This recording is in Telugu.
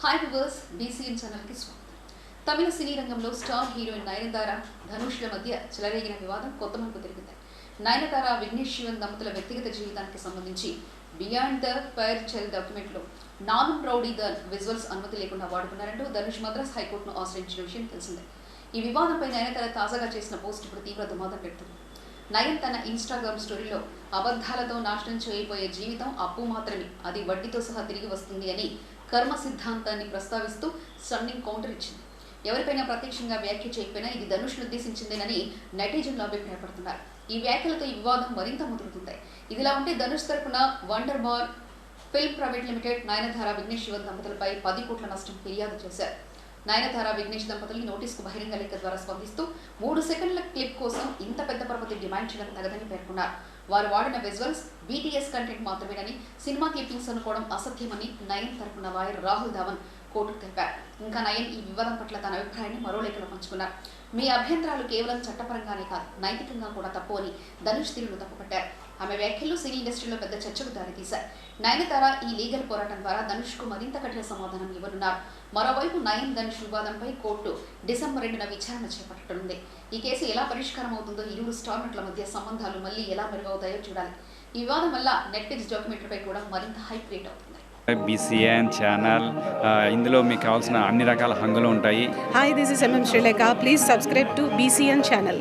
హాయ్ వివర్స్ బీసీఎం ఛానల్కి స్వాగతం. తమిళ సినీ రంగంలో స్టార్ హీరోయిన్ నయనతార ధనుష్ల మధ్య చెలరేగిన వివాదం కొత్త మలుపు తిరిగింది నయనతార విఘ్నేష్ శివన్ దంపతుల వ్యక్తిగత జీవితానికి సంబంధించి బియాండ్ ద ఫైర్ చెల్ డాక్యుమెంట్లో నాన్ ప్రౌడీ ద విజువల్స్ అనుమతి లేకుండా వాడుకున్నారంటూ ధనుష్ మద్రాస్ హైకోర్టును ఆశ్రయించిన విషయం తెలిసిందే. ఈ వివాదంపై నయనతార తాజాగా చేసిన పోస్ట్ ఇప్పుడు తీవ్ర దుమాదం పెడుతుంది. నయన్ తన ఇన్స్టాగ్రామ్ స్టోరీలో అబద్ధాలతో నాశనం చేయబోయే జీవితం అప్పు మాత్రమే. అది వడ్డీతో సహా తిరిగి వస్తుంది అని కర్మ సిద్ధాంతాన్ని ప్రస్తావిస్తూ సన్నింగ్ కౌంటర్ ఇచ్చింది. ఎవరిపైనా ప్రత్యక్షంగా వ్యాఖ్య చేయకపోయినా ఇది ధనుష్ను ఉద్దేశించిందేనని నెటిజన్లు అభిప్రాయపడుతున్నారు. ఈ వ్యాఖ్యలతో ఈ వివాదం మరింత ముదురుతుంది ఇదిలా ఉంటే ధనుష్ తరపున wonder bar film private limited Nayanthara Vignesh దంపతులపై పది కోట్ల నష్టం ఫిర్యాదు చేశారు. నయనతార విఘ్నేష్ దంపతులు నోటీసుకు బహిరంగ లేఖ ద్వారా స్పందిస్తూ మూడు సెకండ్ల క్లిప్ కోసం ఇంత పెద్ద పరపతి డిమాండ్ చేయడం తగదని పేర్కొన్నారు. వారు వాడిన విజువల్స్ బీటీఎస్ కంటెంట్ మాత్రమేనని సినిమా క్లిప్పింగ్స్ అనుకోవడం అసత్యమని నయన్ తరపున లాయర్ రాహుల్ ధావన్ కోర్టుకు తెలిపారు. ఇంకా నయన్ ఈ వివాదం పట్ల తన అభిప్రాయాన్ని మరో లేఖలో పంచుకున్నారు. మీ అభ్యంతరాలు కేవలం చట్టపరంగానే కాదు నైతికంగా కూడా తప్పు అని ధనుష్ తీరును తప్పుపట్టారు. ఆమె వ్యాఖ్యలు సినీ ఇండస్ట్రీలో పెద్ద చర్చకు దారితీశారు నయనతార ఈ లీగల్ పోరాటం ద్వారా ధనుష్కు మరింత కఠిన సమాధానం ఇవ్వనున్నారు. మరోవైపు నయన్ ధనుష్ వివాదంపై కోర్టు డిసెంబర్ రెండున విచారణ చేపట్టనుంది. ఈ కేసు ఎలా పరిష్కారం అవుతుందో ఇరువురు స్టార్ నటుల మధ్య సంబంధాలు మళ్ళీ ఎలా మెరుగవుతాయో చూడాలి. ఈ వివాదం వల్ల నెట్ఫ్లిక్స్ డాక్యుమెంటరీపై కూడా మరింత హైప్ క్రియేట్ అవుతుంది. బీసీఎన్ ఛానల్ ఇందులో మీకు కావాల్సిన అన్ని రకాల హంగులు ఉంటాయి. Hi, this is MM Sri Lanka. Please subscribe to BCN channel.